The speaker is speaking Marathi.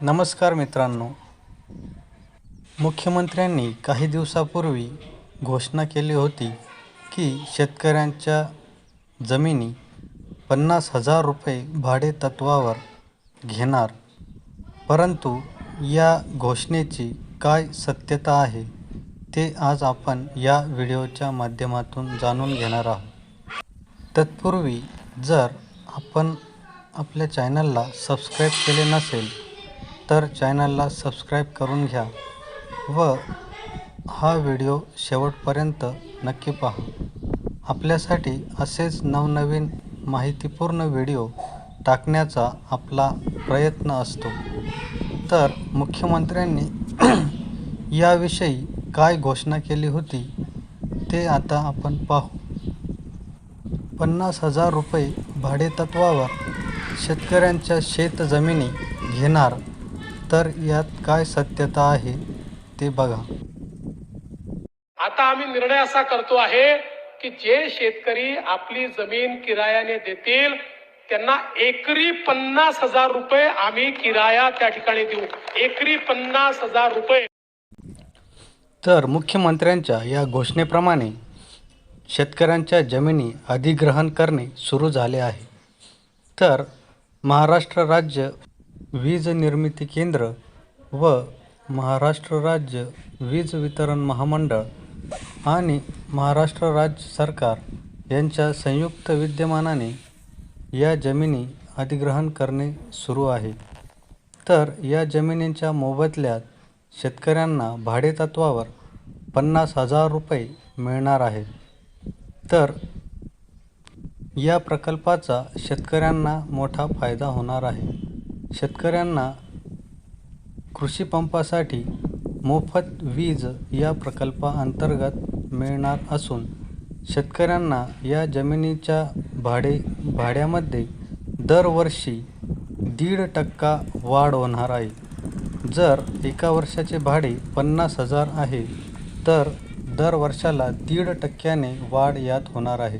नमस्कार मित्रांनो. मुख्यमंत्र्यांनी काही दिवसापूर्वी घोषणा केली होती की शेतकऱ्यांच्या जमिनी पन्नास हजार रुपये भाडेतत्त्वावर घेणार. परंतु या घोषणेची काय सत्यता आहे ते आज आपण या व्हिडिओच्या माध्यमातून जाणून घेणार आहोत. तत्पूर्वी जर आपण आपल्या चॅनलला सबस्क्राईब केले नसेल तर चॅनलला सबस्क्राईब करून घ्या व हा व्हिडिओ शेवटपर्यंत नक्की पहा. आपल्यासाठी असेच नवनवीन माहितीपूर्ण व्हिडिओ टाकण्याचा आपला प्रयत्न असतो. तर मुख्यमंत्र्यांनी याविषयी काय घोषणा केली होती ते आता आपण पाहू. पन्नास हजार रुपये भाडेतत्त्वावर शेतकऱ्यांच्या शेतजमिनी घेणार तर यात काय सत्यता आहे ते बघा. आता आम्ही निर्णय असा करतो आहे की जे शेतकरी आपली जमीन किरायाने देतील त्यांना एकरी पन्नास हजार रुपये आम्ही किराया त्या ठिकाणी देऊ. एकरी पन्नास हजार रुपये. तर मुख्यमंत्र्यांच्या या घोषणेप्रमाणे शेतकऱ्यांच्या जमिनी अधिग्रहण करणे सुरू झाले आहे. तर महाराष्ट्र राज्य वीज निर्मिती केंद्र व महाराष्ट्र राज्य वीज वितरण महामंडळ आणि महाराष्ट्र राज्य सरकार यांच्या संयुक्त विद्यमानाने या जमिनी अधिग्रहण करणे सुरू आहे. तर या जमिनींच्या मोबदल्यात शेतकऱ्यांना भाडेतत्वावर पन्नास हजार रुपये मिळणार आहेत तर या प्रकल्पाचा शेतकऱ्यांना मोठा फायदा होणार आहे. शेतकऱ्यांना कृषी पंपासाठी मोफत वीज या प्रकल्पाअंतर्गत मिळणार असून शेतकऱ्यांना या जमिनीच्या भाडे भाड्यामध्ये दरवर्षी दीड टक्का वाढ होणार आहे. जर एका वर्षाचे भाडे पन्नास हजार आहे तर दर वर्षाला दीड टक्क्याने वाढ यात होणार आहे.